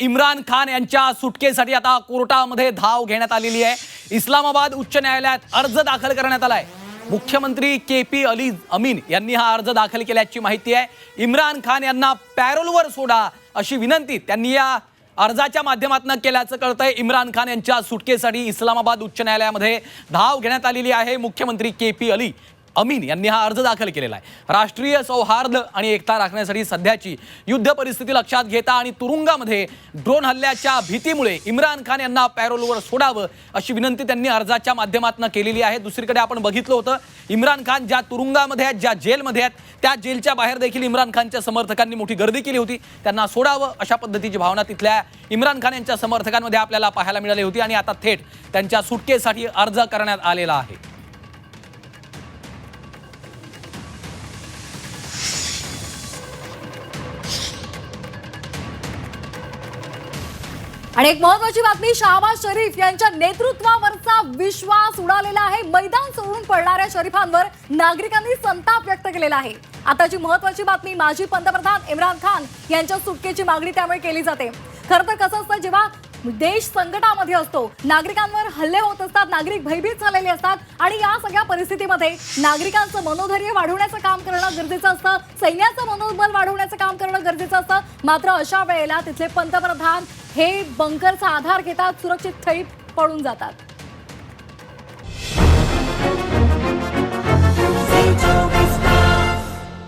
इम्रान खान यांच्या सुटकेसाठी आता कोर्टामध्ये धाव घेण्यात आलेली आहे. इस्लामाबाद उच्च न्यायालयात अर्ज दाखल करण्यात आलाय. मुख्यमंत्री के पी अली अमीन यांनी हा अर्ज दाखल केल्याची माहिती आहे. इम्रान खान यांना पॅरोलवर सोडा अशी विनंती त्यांनी या अर्जाच्या माध्यमातून केल्याचं कळतंय. इम्रान खान यांच्या सुटकेसाठी इस्लामाबाद उच्च न्यायालयामध्ये धाव घेण्यात आलेली आहे. मुख्यमंत्री के पी अली अमीन यांनी हा अर्ज दाखल केलेला आहे. राष्ट्रीय सौहार्द आणि एकता राखण्यासाठी सध्याची युद्ध परिस्थिती लक्षात घेता आणि तुरुंगामध्ये ड्रोन हल्ल्याच्या भीतीमुळे इम्रान खान यांना पॅरोलवर सोडावं अशी विनंती त्यांनी अर्जाच्या माध्यमातून केलेली आहे. दुसरीकडे आपण बघितलं होतं इम्रान खान ज्या तुरुंगामध्ये आहेत ज्या जेलमध्ये आहेत त्या जेलच्या बाहेर देखील इम्रान खानच्या समर्थकांनी मोठी गर्दी केली होती. त्यांना सोडावं अशा पद्धतीची भावना तिथल्या इम्रान खान यांच्या समर्थकांमध्ये आपल्याला पाहायला मिळाली होती आणि आता थेट त्यांच्या सुटकेसाठी अर्ज करण्यात आलेला आहे. आणि एक महत्वाची बातमी शहाबाज शरीफ यांच्या नेतृत्वावरचा विश्वास उडालेला आहे. मैदान सोडून पडणाऱ्या शरीफांवर नागरिकांनी संताप व्यक्त केलेला आहे. आताची महत्वाची बातमी माजी पंतप्रधान इम्रान खान यांच्या सुटकेची मागणी त्यामुळे केली जाते. खरं तर कसं असतं जेव्हा देश संकटामध्ये असतो नागरिकांवर हल्ले होत असतात नागरिक भयभीत झालेले असतात आणि या सगळ्या परिस्थितीमध्ये नागरिकांचं मनोधैर्य वाढवण्याचं काम करणं गरजेचं असतं सैन्याचं मनोबल वाढवण्याचं काम करणं गरजेचं असतं. मात्र अशा वेळेला तिथले पंतप्रधान हे बंकरचा आधार घेतात सुरक्षित थळी पळून जातात.